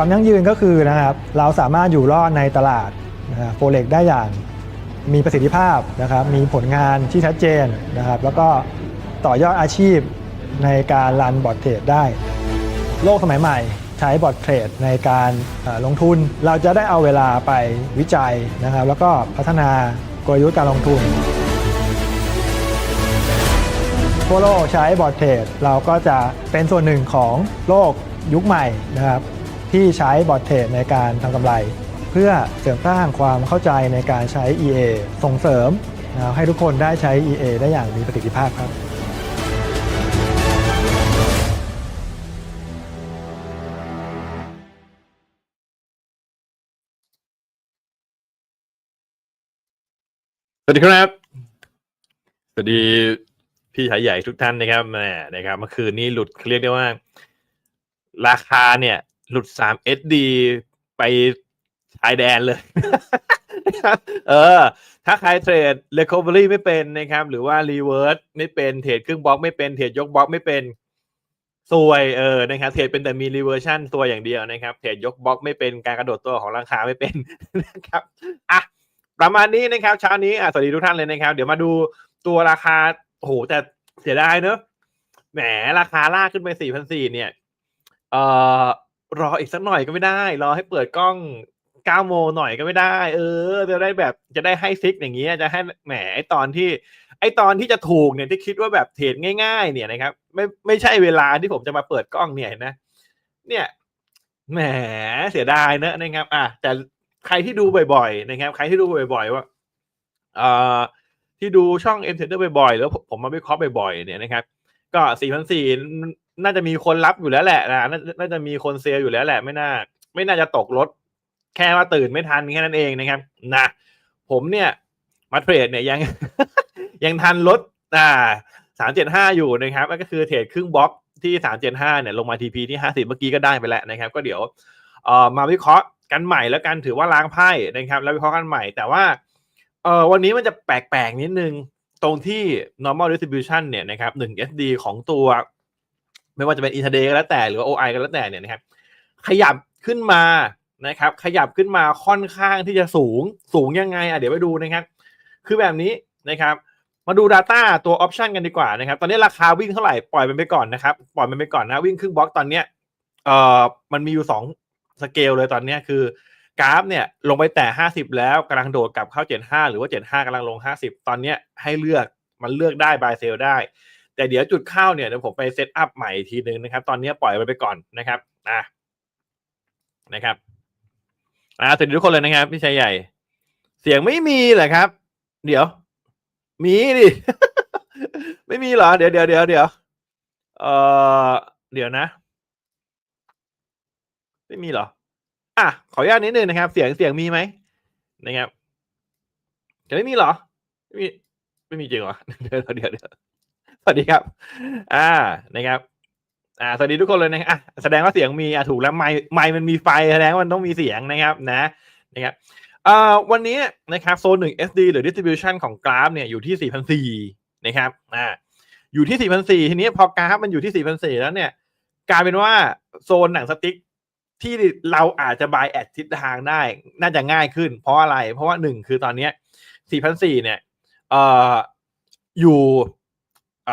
ความยั่งยืนก็คือนะครับเราสามารถอยู่รอดในตลาดโฟเล็กได้อย่างมีประสิทธิภาพนะครับมีผลงานที่ชัดเจนนะครับแล้วก็ต่อยอดอาชีพในการรันบอร์ดเทรดได้ โลกสมัยใหม่ใช้บอร์ดเทรดในการลงทุน เราจะได้เอาเวลาไปวิจัยนะครับแล้วก็พัฒนากลยุทธ์การลงทุนทั่วโลกใช้บอร์ดเทรดเราก็จะเป็นส่วนหนึ่งของโลกยุคใหม่นะครับ ที่ใช้บอร์ดเทรดในการทำกำไร เพื่อเสริมสร้างความเข้าใจในการใช้ EA ส่งเสริมนะให้ทุกคนได้ใช้ EA ได้อย่างมีประสิทธิภาพครับสวัสดีครับ สวัสดีพี่ชายใหญ่ทุกท่านนะครับแหมนะครับ เมื่อคืนนี้หลุดเรียกได้ว่า ราคาเนี่ย หลุด3 SD ไปชายแดนเลยนะครับเออ ถ้าใครเทรด Recovery ไม่เป็นนะครับ หรือว่า Reverse ไม่เป็นเทรดครึ่งบล็อกไม่เป็นเทรดยกบล็อกไม่เป็นซวยเออนะครับเทรดเป็นแต่มี reversion ตัวอย่างเดียวนะครับ เทรดยกบล็อกไม่เป็นการกระโดดตัวของราคาไม่เป็นนะครับอะประมาณนี้นะครับเช้านี้อะสวัสดีทุกท่านเลยนะครับ เดี๋ยวมาดูตัวราคาโอ้โหแต่เสียดายเนอะแหมราคาลากขึ้นไปสี่พันสี่เนี่ย เอ่อ รออีกสักหน่อยก็ไม่ได้ รอให้เปิดกล้องเก้าโมงหน่อยก็ไม่ได้ เออจะได้แบบจะได้ให้ซิกอย่างเงี้ยจะให้แหมไอตอนที่ ไอตอนที่จะถูกเนี่ยที่คิดว่าแบบเทรดง่าย ๆ เนี่ยนะครับ ไม่ไม่ใช่เวลาที่ผมจะมาเปิดกล้องเนี่ยนะ เนี่ยแหมเสียดายเนอะนะครับ อะแต่ใครที่ดูบ่อยๆนะครับ ใครที่ดูบ่อยๆว่าเอ่อที่ดูช่อง M t e n d e r บ่อยๆแล้วผมมาวิเคราะห์บ่อยๆเนี่ยนะครับ ก็สี่พันสี่ น่าจะมีคนรับอยู่แล้วแหละนะน่าจะมีคนเซลล์อยู่แล้วแหละ ไม่น่า ไม่น่าจะตกรถ แค่ว่าตื่นไม่ทันแค่นั้นเองนะครับนะผมเนี่ยมาเทรดเนี่ยยังยังทันลดอ่าสามเจ็ดห้าอยู่นะครับก็คือเทรดครึ่งบล็อกที่สามเจ็ดห้าเนี่ยลงมาทีพีที่ห้าสิบเมื่อกี้ก็ได้ไปแล้วนะครับ ก็เดี๋ยวเอ่อมาวิเคราะห์กันใหม่แล้วกันถือว่าล้างไพ่นะครับ แล้ววิเคราะห์กันใหม่ แต่ว่าเอ่อวันนี้มันจะแปลกๆนิดนึงตรงที่ normal distribution เนี่ยนะครับหนึ่ง SD ของตัว ไม่ว่าจะเป็น intraday ก็แล้วแต่หรือว่า OI ก็แล้วแต่เนี่ยนะครับ ขยับขึ้นมานะครับ ขยับขึ้นมาค่อนข้างที่จะสูงสูงยังไงอะเดี๋ยวไปดูนะครับ คือแบบนี้นะครับ มาดู Data ตัว Option กันดีกว่านะครับ ตอนนี้ราคาวิ่งเท่าไหร่ปล่อยมันไปก่อนนะครับ ปล่อยมันไปก่อนนะวิ่งครึ่งบล็อกตอนเนี้ยเอ่อมันมีอยู่สองสเกลเลยตอนนี้คือกราฟเนี่ยลงไปแต่ห้าสิบแล้วกำลังโดดกลับเข้าเจ็ดห้าหรือว่าเจ็ดห้ากำลังลงห้าสิบตอนเนี้ยให้เลือกมันเลือกได้บายเซลได้ แต่เดี๋ยวจุดเข้าเนี่ยเดี๋ยวผมไปเซตอัพใหม่อีกทีนึงนะครับ ตอนนี้ปล่อยมันไปก่อนนะครับอะนะครับอ่าสวัสดีทุกคนเลยนะครับพี่ชายใหญ่ เสียงไม่มีเหรอครับ เดี๋ยว มีดิ ไม่มีเหรอ เดี๋ยวเดี๋ยวเดี๋ยวเดี๋ยวเออเดี๋ยวนะ ไม่มีเหรอ อะ ขออนุญาตนิดนึงนะครับ เสียงเสียงมีไหมนะครับจะไม่มีเหรอ ไม่มี ไม่มีจริงเหรอ เดี๋ยวเดี๋ยวเดี๋ยว วัสดีครับ อ่านะครับอ่าสวัสดีทุกคนเลยนะอะแสดงว่าเสียงมีอะถูกแล้วไมค์ไมค์มันมีไฟแสดงว่ามันต้องมีเสียงนะครับนะนะครับอ่อวันนี้นะครับโซนหนึ่ง SD หรือ distribution ของกราฟเนี่ยอยู่ที่4,400นสี่นะครับอ่าอยู่ที่4,400ทีนี้พอกราฟมันอยู่ที่4,400แล้วเนี่ยกลายเป็นว่าโซนหนังสติ๊กที่เราอาจจะ buy at ทิศทางได้น่าจะง่ายขึ้น เพราะอะไรเพราะว่าหนึ่งคือตอนนี้ย4,400เนี่ยเอ่ออยู่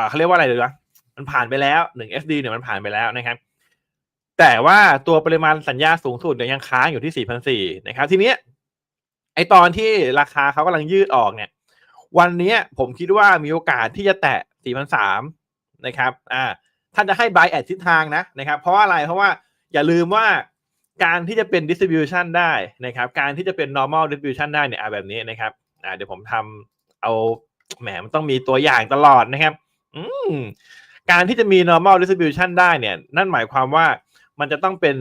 เขาเรียกว่าอะไรเลยวะมันผ่านไปแล้ว1 SD เนี่ยมันผ่านไปแล้วนะครับ แต่ว่าตัวปริมาณสัญญาสูงสุดเนี่ยยังค้างอยู่ที่4,400นสี่นะครับ ทีเนี้ยไอตอนที่ราคาเขากำลังยืดออกเนี่ย วันนี้ผมคิดว่ามีโอกาสที่จะแตะ4,300นสามนะครับ อ่าท่านจะให้ buy at ทิศทางนะนะครับ เพราะว่าอะไรเพราะว่าอย่าลืมว่าการที่จะเป็น distribution ได้นะครับ การที่จะเป็น normal distribution ได้เนี่ยแบบนี้นะครับ อ่าเดี๋ยวผมทำเอาแหมมันต้องมีตัวอย่างตลอดนะครับ การที่จะมี normal distribution ได้เนี่ย นั่นหมายความว่ามันจะต้องเป็น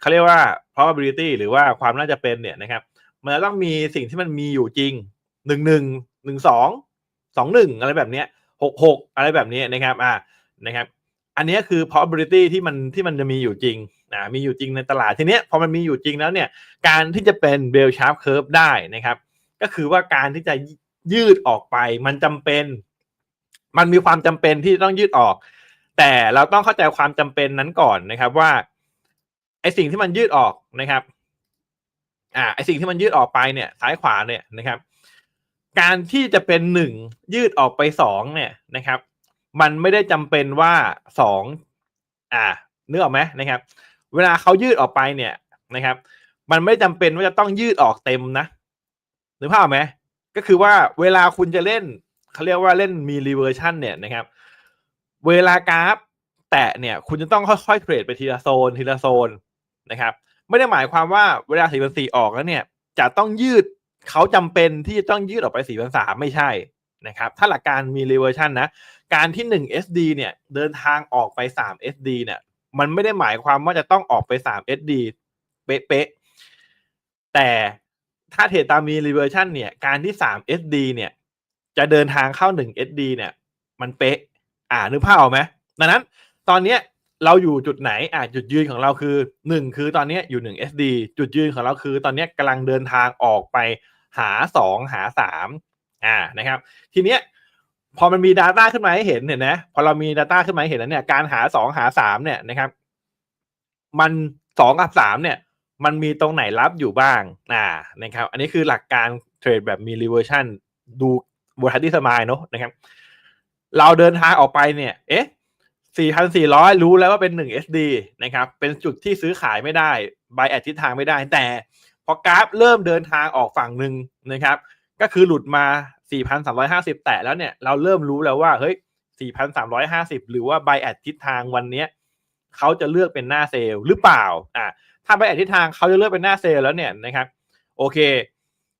เขาเรียกว่า probability หรือว่าความน่าจะเป็นเนี่ยนะครับ มันจะต้องมีสิ่งที่มันมีอยู่จริงหนึ่งหนึ่งหนึ่งสองสองหนึ่งอะไรแบบเนี้ยหกหกอะไรแบบนี้นะครับ อ่านะครับ อันนี้คือ probability ที่มันที่มันจะมีอยู่จริงอ่ามีอยู่จริงในตลาดทีเนี้ยพอมันมีอยู่จริงแล้วเนี่ย การที่จะเป็น bell sharp curve ได้นะครับ ก็คือว่าการที่จะยืดออกไปมันจำเป็น มันมีความจำเป็นที่ต้องยืดออก แต่เราต้องเข้าใจความจำเป็นนั้นก่อนนะครับว่าไอสิ่งที่มันยืดออกนะครับ อ่าไอสิ่งที่มันยืดออกไปเนี่ยซ้ายขวาเนี่ยนะครับ การที่จะเป็นหนึ่งยืดออกไปสองเนี่ยนะครับ มันไม่ได้จำเป็นว่าสองอ่าเนึกอออกไหมนะครับ เวลาเขายืดออกไปเนี่ยนะครับ มันไม่จำเป็นว่าจะต้องยืดออกเต็มนะนึกภาพออกไหมก็คือว่าเวลาคุณจะเล่น เขาเรียกว่าเล่นมีรีเวอร์ชันเนี่ยนะครับ เวลากราฟ แตะเนี่ย คุณจะต้องค่อยๆเทรดไปทีละโซนทีละโซนนะครับ ไม่ได้หมายความว่าเวลาสี่พันสี่ออกแล้วเนี่ย จะต้องยืดเขาจำเป็นที่จะต้องยืดออกไปสี่พันสามไม่ใช่นะครับ ถ้าหลักการมีรีเวอร์ชันนะ การที่หนึ่ง SD เนี่ย เดินทางออกไปสาม SD เนี่ย มันไม่ได้หมายความว่าจะต้องออกไปสาม SD เป๊ะๆแต่ถ้าเทรดตามมีรีเวอร์ชันเนี่ย การที่สาม SD เนี่ย จะเดินทางเข้าหนึ่ง SD เนี่ย มันเป๊ะ อ่านึกภาพออกไหมดังนั้นตอนเนี้ยเราอยู่จุดไหนอ่าจุดยืนของเราคือหนึ่งคือตอนนี้อยู่หนึ่ง SD จุดยืนของเราคือ ตอนนี้กำลังเดินทางออกไปหาสองหาสามอ่านะครับ ทีเนี้ยพอมันมี Data ขึ้นมาให้เห็นเห็นนะพอเรามี Data ขึ้นมาให้เห็นแล้วเนี่ยการหาสองหาสามเนี่ยนะครับ มันสองกับสามเนี่ย มันมีตรงไหนรับอยู่บ้างอ่านะครับ อันนี้คือหลักการเทรดแบบมี reversion ดู บนทัศน์สมายเนอะนะครับ เราเดินทางออกไปเนี่ย เอ๊ะ 4,400 รู้แล้วว่าเป็น 1 SD นะครับ เป็นจุดที่ซื้อขายไม่ได้บายแอดทิศทางไม่ได้ แต่พอกราฟเริ่มเดินทางออกฝั่งหนึ่งนะครับ ก็คือหลุดมา 4,350 แตะแล้วเนี่ย เราเริ่มรู้แล้วว่า เฮ้ย 4,350 หรือว่าบายแอดทิศทางวันเนี้ยเขาจะเลือกเป็นหน้าเซลล์หรือเปล่า อ่า ถ้าบายแอดทิศทางเขาจะเลือกเป็นหน้าเซลล์แล้วเนี่ยนะครับ โอเค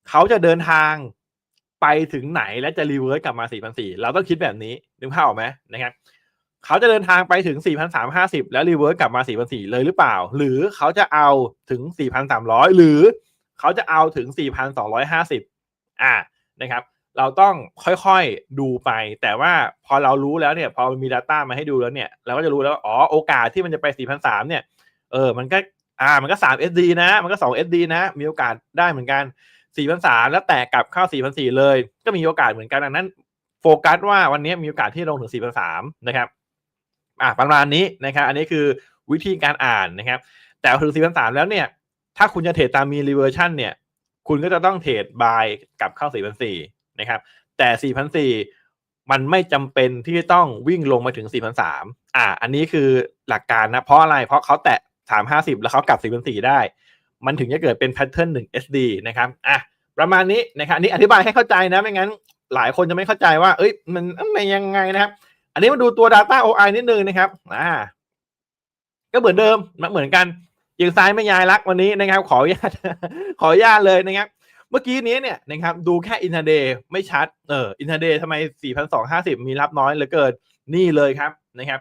เขาจะเดินทาง ไปถึงไหนและจะรีเวิร์สกลับมา 4,400 เราต้องคิดแบบนี้นึกภาพออกไหมนะครับเขาจะเดินทางไปถึง 4,350 แล้วรีเวิร์สกลับมา 4,400 เลยหรือเปล่า หรือเขาจะเอาถึง 4,300 หรือเขาจะเอาถึง 4,250 อ่านะครับ เราต้องค่อยๆดูไป แต่ว่าพอเรารู้แล้วเนี่ย พอมี Data มาให้ดูแล้วเนี่ย เราก็จะรู้แล้วว่าอ๋อโอกาสที่มันจะไป 4,300 เนี่ย เออ มันก็ อ่า มันก็ 3 SD นะ มันก็ 2 SD นะ มีโอกาสได้เหมือนกัน 4,300แล้วแตกกลับเข้า4,400เลย ก็มีโอกาสเหมือนกันดังนั้น โฟกัสว่าวันนี้มีโอกาสที่ลงถึง4,300นะครับอ่าประมาณนี้นะครับ อันนี้คือวิธีการอ่านนะครับ แต่ถึง4,300แล้วเนี่ย ถ้าคุณจะเทรดตามมีรีเวอร์ชันเนี่ย คุณก็จะต้องเทรดบายกลับเข้า4,400นะครับ แต่4,400มันไม่จำเป็นที่ต้องวิ่งลงมาถึง4,300 อ่า อันนี้คือหลักการนะ เพราะอะไร เพราะเขาแตะ 350 แล้วเขากลับ4,400 ได้ มันถึงจะเกิดเป็นแพทเทิร์น1 SD นะครับอะประมาณนี้นะครับอันนี้อธิบายให้เข้าใจนะไม่งั้นหลายคนจะไม่เข้าใจว่า เอ้ย มันมันยังไงนะครับ อันนี้มาดูตัว Data OI นิดนึงนะครับ อ่า ก็เหมือนเดิมเหมือนกันยิงซ้ายไม่ยายรักวันนี้นะครับ ขออนุญาตขออนุญาตเลยนะครับ เมื่อกี้นี้เนี่ยนะครับ ดูแค่อินเท r เดย์ไม่ชัด เอออินเท r เดย์ทำไม 4,250 มีรับน้อยเหลือเกิน นี่เลยครับนะครับ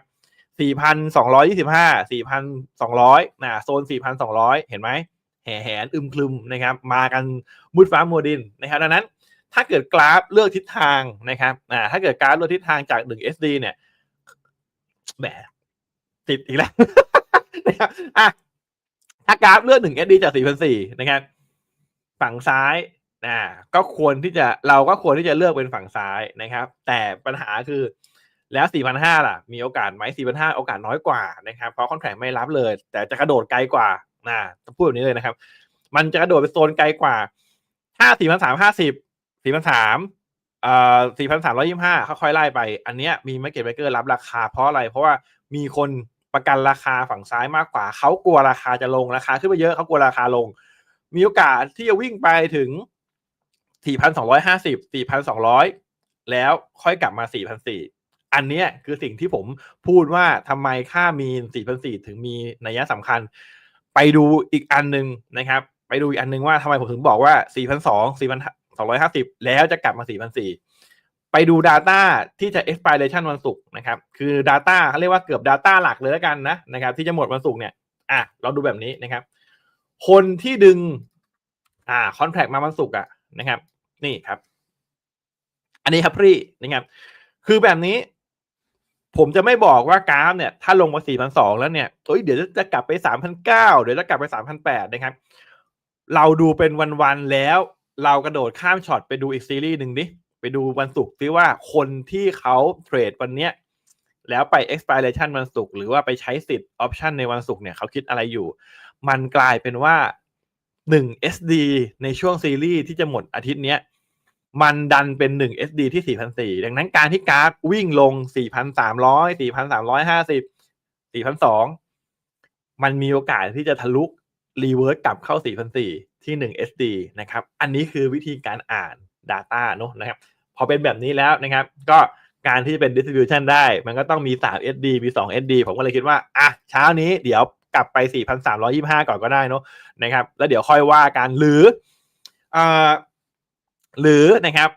4,225 4,200นะโซน 4,200 เห็นไหม ห่แหนอึมคลึมนะครับ มากันมุดฟ้ามัวดินนะครับดังนั้นถ้าเกิดกราฟเลือกทิศทางนะครับอ่าถ้าเกิดกราฟเลือกทิศทางจาก 1 SD เนี่ยแหมติดอีกแล้วนะครับอะถ้ากราฟเลือก 1 SD จาก 4,400นะครับ ฝั่งซ้ายอ่าก็ควรที่จะเราก็ควรที่จะเลือกเป็นฝั่งซ้ายนะครับ แต่ปัญหาคือแล้ว 4,500ล่ะ มีโอกาสไหม4,500 โอกาสน้อยกว่านะครับ เพราะคอนแทคไม่รับเลย แต่จะกระโดดไกลกว่า นะพูดแบบนี้เลยนะครับ มันจะกระโดดไปโซนไกลกว่าถ้า4,350 4,300เอ่อ4,325ค่อยๆไล่ไป อันเนี้ยมี Market Maker รับราคาเพราะอะไร เพราะว่ามีคนประกันราคาฝั่งซ้ายมากกว่า เขากลัวราคาจะลงราคาขึ้นไปเยอะเขากลัวราคาลง มีโอกาสที่จะวิ่งไปถึง 4,250 4,200 แล้วค่อยกลับมา 4,400 อันเนี้ยคือสิ่งที่ผมพูดว่าทำไมค่ามีน 4,400 ถึงมีนัยสำคัญ ไปดูอีกอันหนึ่งนะครับ ไปดูอีกอันหนึ่งว่าทำไมผมถึงบอกว่า 4,200 4,250 แล้วจะกลับมา 4,400 ไปดู Data ที่จะ expiration วันศุกร์นะครับ คือ Data เขาเรียกว่าเกือบ Data หลักเลยแล้วกันนะนะครับ ที่จะหมดวันศุกร์เนี่ยอะเราดูแบบนี้นะครับ คนที่ดึงอ่าคอนแทคมาวันศุกร์อะนะครับ นี่ครับ อันนี้ครับพี่นะครับ คือแบบนี้ ผมจะไม่บอกว่ากราฟเนี่ยถ้าลงมา 4,200 แล้วเนี่ยเอ้ยเดี๋ยวจะกลับไป 3,900 เดี๋ยวจะกลับไป 3,800 นะครับ เราดูเป็นวันๆแล้ว เรากระโดดข้ามช็อตไปดูอีกซีรีส์หนึ่งดิ ไปดูวันศุกร์ซิว่าคนที่เขาเทรดวันเนี้ยแล้วไป expiration วันศุกร์หรือว่าไปใช้สิทธิ์ option ในวันศุกร์เนี่ยเขาคิดอะไรอยู่ มันกลายเป็นว่า 1 SD ในช่วงซีรีส์ที่จะหมดอาทิตย์เนี้ย มันดันเป็น 1 SD ที่ 4,400 ดังนั้นการที่กราฟวิ่งลง 4,300 4,350 4,200 มันมีโอกาสที่จะทะลุรีเวิร์สกลับเข้า 4,400 ที่ 1 SD นะครับ อันนี้คือวิธีการอ่าน Data เนอะนะครับ พอเป็นแบบนี้แล้วนะครับ ก็การที่จะเป็น distribution ได้ มันก็ต้องมี 3 SD มี 2 SD ผมก็เลยคิดว่า อะ เช้านี้เดี๋ยวกลับไป 4,325 ก่อนก็ได้เนอะนะครับ แล้วเดี๋ยวค่อยว่ากัน หรืออ่อ หรือนะครับ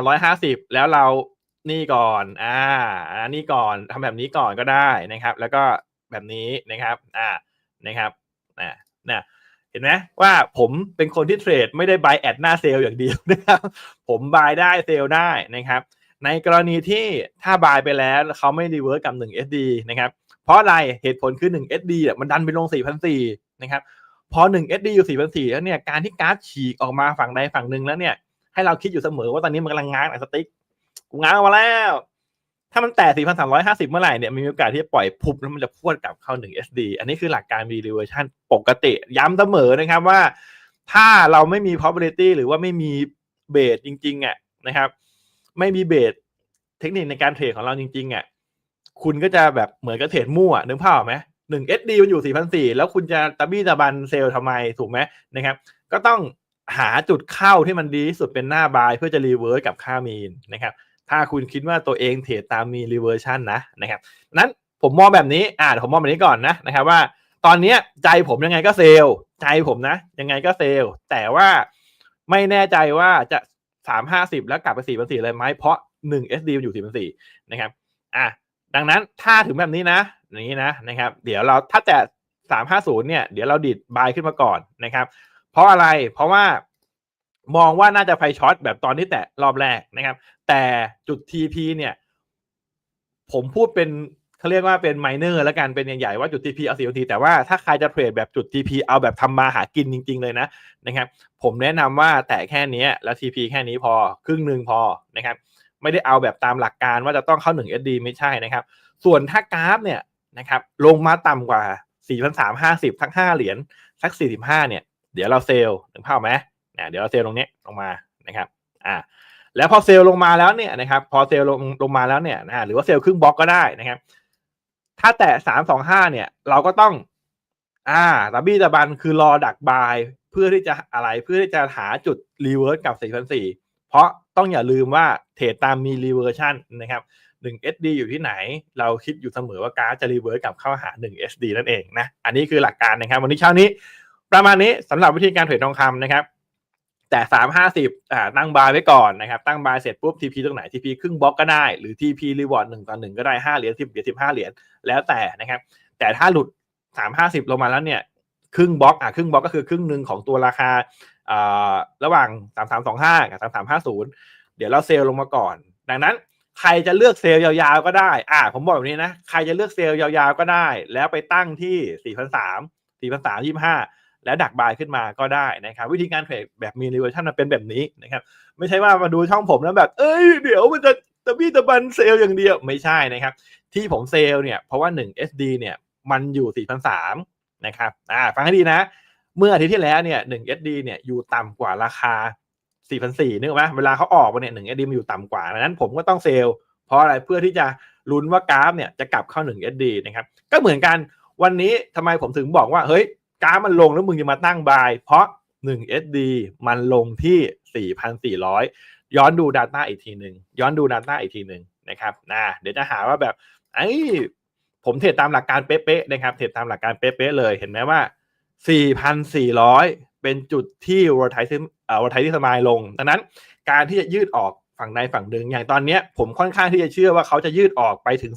4,350 แล้วเรานี่ก่อน อ่าอันนี้ก่อนทำแบบนี้ก่อนก็ได้นะครับ แล้วก็แบบนี้นะครับ อ่า นะครับ อ่านะเห็นไหมว่าผมเป็นคนที่เทรดไม่ได้บายแอดหน้าเซลล์อย่างเดียวนะครับ ผมบายได้เซลล์ได้นะครับ ในกรณีที่ถ้าบายไปแล้วเขาไม่รีเวิร์สกับ1 SD นะครับ เพราะอะไรเหตุผลคือ1 SD อะมันดันไปลง4,400นะครับ พอ1 SD อยู่4,400แล้วเนี่ย การที่กราฟฉีกออกมาฝั่งใดฝั่งหนึ่งแล้วเนี่ย ให้เราคิดอยู่เสมอว่าตอนนี้มันกำลังง้างไอ้สติ๊กกูง้างออกมาแล้ว ถ้ามันแตะ4,350 เมื่อไหร่เนี่ยมีโอกาสที่จะปล่อยพุบแล้วมันจะพวดกลับเข้า 1 SD อันนี้คือหลักการ reversion ปกติย้ำเสมอนะครับว่า ถ้าเราไม่มี probability หรือว่าไม่มีเบสจริงๆอะนะครับ ไม่มีเบสเทคนิคในการเทรดของเราจริงๆอะคุณก็จะแบบเหมือนกับเทรดมั่วนึกภาพออกไหมหนึ่ง SD มันอยู่4,400แล้วคุณจะตะบี้ตะบันเซลล์ทำไมถูกไหมนะครับ ก็ต้อง หาจุดเข้าที่มันดีที่สุดเป็นหน้าบายเพื่อจะรีเวิร์สกับค่ามีนนะครับ ถ้าคุณคิดว่าตัวเองเทรดตามมีรีเวอร์ชันนะนะครับนั้นผมมองแบบนี้อ่าผมมองแบบนี้ก่อนนะนะครับว่า ตอนนี้ใจผมยังไงก็เซล์ใจผมนะ ยังไงก็เซล์แต่ว่าไม่แน่ใจว่าจะสามห้าสิบแล้วกลับไปสี่พันสี่เลยไหมเพราะหนึ่ง SD มันอยู่สี่พันสี่นะครับอะดังนั้นถ้าถึงแบบนี้นะอย่างนี้นะนะครับ เดี๋ยวเราถ้าแต่สามห้าศูนย์เนี่ยเดี๋ยวเราดิดบายขึ้นมาก่อนนะครับ เพราะอะไรเพราะว่ามองว่าน่าจะไฟช็อตแบบตอนที่แตะรอบแรกนะครับ แต่จุด TP เนี่ย ผมพูดเป็นเขาเรียกว่าเป็นไมเนอร์แล้วกันเป็นใหญ่ๆว่าจุด TP เอาสี่ทีแต่ว่าถ้าใครจะเทรดแบบจุด TP เอาแบบทำมาหากินจริง ๆ เลยนะนะครับ ผมแนะนำว่าแต่แค่นี้แล้ว TP แค่นี้พอครึ่งหนึ่งพอนะครับไม่ได้เอาแบบตามหลักการว่าจะต้องเข้า1 SD ไม่ใช่นะครับ ส่วนถ้ากราฟเนี่ยนะครับลงมาต่ำกว่า 4,350 ทั้ง 5 เหรียญสัก 45 เนี่ย เดี๋ยวเราเซลล์ถึงภาพไหมนะเดี๋ยวเราเซลล์ตรงนี้ลงมานะครับอ่าแล้วพอเซลล์ลงมาแล้วเนี่ยนะครับพอเซลล์ลงลงมาแล้วเนี่ยนะหรือว่าเซลล์ครึ่งบล็อกก็ได้นะครับ ถ้าแตะสามสองห้าเนี่ย เราก็ต้อง อ่าตะบี้ตะบันคือรอดักบายเพื่อที่จะอะไรเพื่อที่จะหาจุดรีเวิร์สกับสี่พันสี่เพราะต้องอย่าลืมว่าเทรดตามมีรีเวอร์ชันนะครับหนึ่ง SD อยู่ที่ไหน เราคิดอยู่เสมอว่าการจะรีเวิร์สกลับเข้าหาหนึ่ง SD นั่นเองนะ อันนี้คือหลักการนะครับ วันนี้เช้านี้ ประมาณนี้สำหรับวิธีการเทรดทองคำนะครับ แต่สามห้าสิบอ่าตั้งบายไว้ก่อนนะครับ ตั้งบายเสร็จปุ๊บ TP ตรงไหน TP ครึ่งบล็อกก็ได้ หรือ TP รีวอร์ดหนึ่งต่อหนึ่งก็ได้ห้าเหรียญสิบเหรียญสิบห้าเหรียญแล้วแต่นะครับ แต่ถ้าหลุดสามห้าสิบลงมาแล้วเนี่ยครึ่งบล็อกอะครึ่งบล็อกก็คือครึ่งหนึ่งของตัวราคาอ่าระหว่างสามสามสองห้ากับสามสามห้าศูนย์เดี๋ยวเราเซลล์ลงมาก่อน ดังนั้นใครจะเลือกเซลล์ยาวๆก็ได้ อ่า ผมบอกแบบนี้นะ ใครจะเลือกเซลล์ยาวๆก็ได้ แล้วไปตั้งที่สี่พันสามสี่พันสามยี่ห้า แล้วดักบายขึ้นมาก็ได้นะครับวิธีการเทรดแบบมีรีเวอร์ชันมันเป็นแบบนี้นะครับไม่ใช่ว่ามาดูช่องผมแล้วแบบ เอ้ยเดี๋ยวมันจะตะบี้ตะบันเซลอย่างเดียวไม่ใช่นะครับ ที่ผมเซลเนี่ยเพราะว่า 1 SD เนี่ยมันอยู่4,300นะครับอ่าฟังให้ดีนะ เมื่ออาทิตย์ที่แล้วเนี่ย1 SD เนี่ยอยู่ต่ำกว่าราคา4,400นึกออกไหมเวลาเขาออกมาเนี่ย1 SD มันอยู่ต่ำกว่าดังนั้นผมก็ต้องเซลเพราะอะไรเพื่อที่จะลุ้นว่ากราฟเนี่ยจะกลับเข้า1 SD นะครับก็เหมือนกันวันนี้ทำไมผมถึงบอกว่าเฮ้ย กราฟมันลงแล้วมึงจะมาตั้งบาย เพราะ 1 SD มันลงที่ 4,400 ย้อนดู Data อีกทีหนึ่งย้อนดู Data อีกทีหนึ่งนะครับนะเดี๋ยวจะหาว่าแบบไอ้ผมเทรดตามหลักการเป๊ะๆนะครับเทรดตามหลักการเป๊ะๆเลยเห็นไหมว่า 4,400 เป็นจุดที่วอร์ไทซ์เอ่อวอร์ไทซ์สมายลงดังนั้นการที่จะยืดออกฝั่งใดฝั่งหนึ่งอย่างตอนนี้ผมค่อนข้างที่จะเชื่อว่าเขาจะยืดออกไปถึง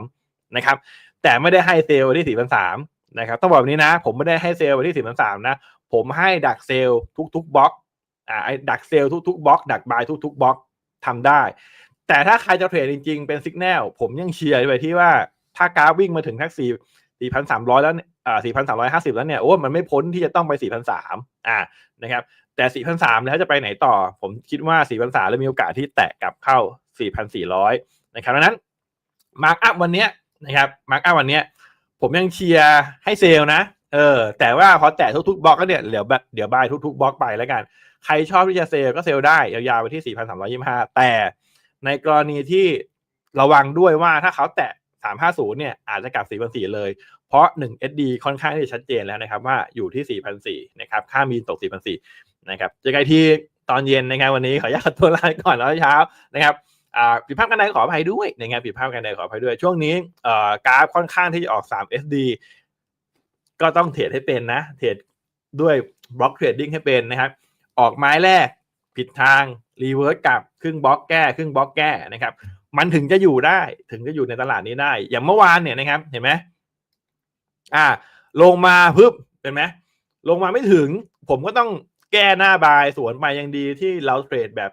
4,300 นะครับ แต่ไม่ได้ให้เซลล์ที่ 4,300 นะครับต้องบอกแบบนี้นะ ผมไม่ได้ให้เซลล์ไว้ที่4,300นะ ผมให้ดักเซลล์ทุกๆบล็อกอ่าไอ้ดักเซลล์ทุกๆบล็อกดักบายทุกๆบล็อกทำได้ แต่ถ้าใครจะเทรดจริง ๆ เป็นสิกแนลผมยังเชียร์ไปที่ว่าถ้ากราฟวิ่งมาถึงทักสี่สี่พันสามร้อยแล้วอ่าสี่พันสามร้อยห้าสิบแล้วเนี่ยโอ้มันไม่พ้นที่จะต้องไปสี่พันสามอ่านะครับแต่สี่พันสามแล้วจะไปไหนต่อ ผมคิดว่าสี่พันสามแล้วมีโอกาสที่แตะกลับเข้าสี่พันสี่ร้อยนะครับดังนั้นมาร์กอัพวันเนี้ยนะครับมาร์กอัพวันเนี้ย ผมยังเชียร์ให้เซลนะ เออ แต่ว่าพอแตะทุกๆบล็อกก็เนี่ยเดี๋ยวแบบเดี๋ยวบายทุกๆบล็อกไปแล้วกัน ใครชอบที่จะเซลก็เซลได้ยาวๆไปที่ 4,325 แต่ในกรณีที่ระวังด้วยว่าถ้าเขาแตะ 350 เนี่ยอาจจะกลับ 4,400 เลย เพราะ 1 SD ค่อนข้างที่จะชัดเจนแล้วนะครับว่าอยู่ที่ 4,400 นะครับ ค่ามีนตก 4,400 นะครับเจอกันอีกทีตอนเย็นนะครับวันนี้ขออนุญาตตัวลาก่อนแล้วเช้านะครับ ผิดพลาดกันใดขออภัยด้วยในะครับผิดพลาดกันใดขออภัยด้วย ช่วงนี้กราฟค่อนข้างที่จะออก 3 SD ก็ต้องเทรดให้เป็นนะ เทรดด้วยบล็อกเทรดดิ้งให้เป็นนะครับ ออกไม้แรกผิดทางรีเวิร์สกลับครึ่งบล็อกแก้ครึ่งบล็อกแก้นะครับ มันถึงจะอยู่ได้ถึงจะอยู่ในตลาดนี้ได้ อย่างเมื่อวานเนี่ยนะครับ เห็นไหมอ่า ลงมาปึ๊บเป็นไหมลงมาไม่ถึง ผมก็ต้องแก้หน้าบายสวนไปยังดีที่เราเทรดแบบ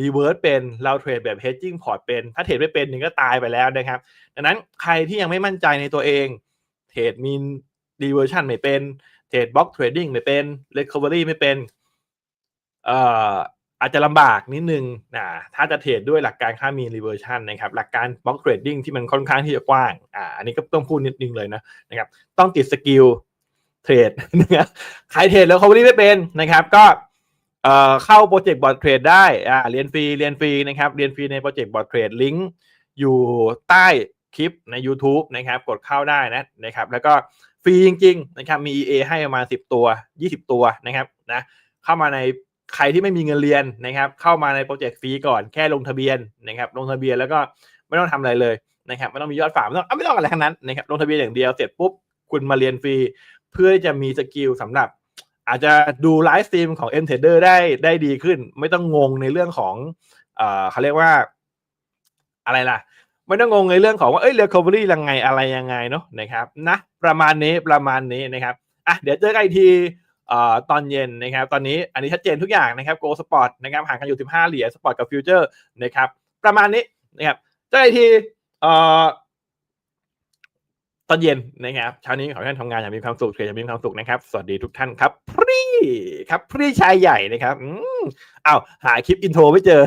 รีเวิร์สเป็นเราเทรดแบบ hedging port เป็น ถ้าเทรดไม่เป็นนี่ก็ตายไปแล้วนะครับ ดังนั้นใครที่ยังไม่มั่นใจในตัวเองเทรดมีรีเวอร์ชันไม่เป็นเทรดบล็อกเทรดดิ้งไม่เป็น recovery ไม่เป็นเอ่ออาจจะลำบากนิดนึงนะถ้าจะเทรดด้วยหลักการค่ามีนรีเวอร์ชันนะครับ หลักการบล็อกเทรดดิ้งที่มันค่อนข้างที่จะกว้างอ่าอันนี้ก็ต้องพูดนิดนึงเลยนะนะครับ ต้องติดสกิลเทรดนะครับใครเทรดแล้วเขาไม่ได้เป็นนะครับ ก็ เข้าโปรเจกต์บอร์ดเทรดได้อ่าเรียนฟรีเรียนฟรีนะครับเรียนฟรีในโปรเจกต์บอร์ดเทรดลิงก์อยู่ใต้คลิปใน YouTube นะครับกดเข้าได้นะนะครับแล้วก็ฟรีจริงๆนะครับมี EA ให้ประมาณ 10 ตัว 20 ตัวนะครับนะเข้ามาในใครที่ไม่มีเงินเรียนนะครับ เข้ามาในโปรเจกต์ฟรีก่อนแค่ลงทะเบียนนะครับลงทะเบียนแล้วก็ไม่ต้องทำอะไรเลยนะครับไม่ต้องมียอดฝากไม่ต้องไม่ต้องอะไรทั้งนั้นนะครับลงทะเบียนอย่างเดียวเสร็จปุ๊บคุณมาเรียนฟรี เพื่อจะมีสกิลสำหรับ อาจจะดูไลฟ์สตรีมของ M Trader ได้ได้ดีขึ้น ไม่ต้องงงในเรื่องของเอ่อเขาเรียกว่า อะไรล่ะ ไม่ต้องงงในเรื่องของว่าเอ้ย recovery ยังไงอะไรยังไงเนาะนะครับนะประมาณนี้ประมาณนี้นะครับอะเดี๋ยวเจอกันอีกทีเอ่อตอนเย็นนะครับ ตอนนี้อันนี้ชัดเจนทุกอย่างนะครับ Go Sport นะครับห่างกันอยู่ 15 เหรียญ Sport กับ Future นะครับ ประมาณนี้นะครับเจอกันอีกทีเอ่อ ตอนเย็นนะครับเช้านี้ขอให้ท่านทำงานอย่างมีความสุขเฉยอย่างมีความสุขนะครับ สวัสดีทุกท่านครับพรีครับพรีชายใหญ่นะครับอืมอ้าวหาคลิปอินโทรไม่เจอ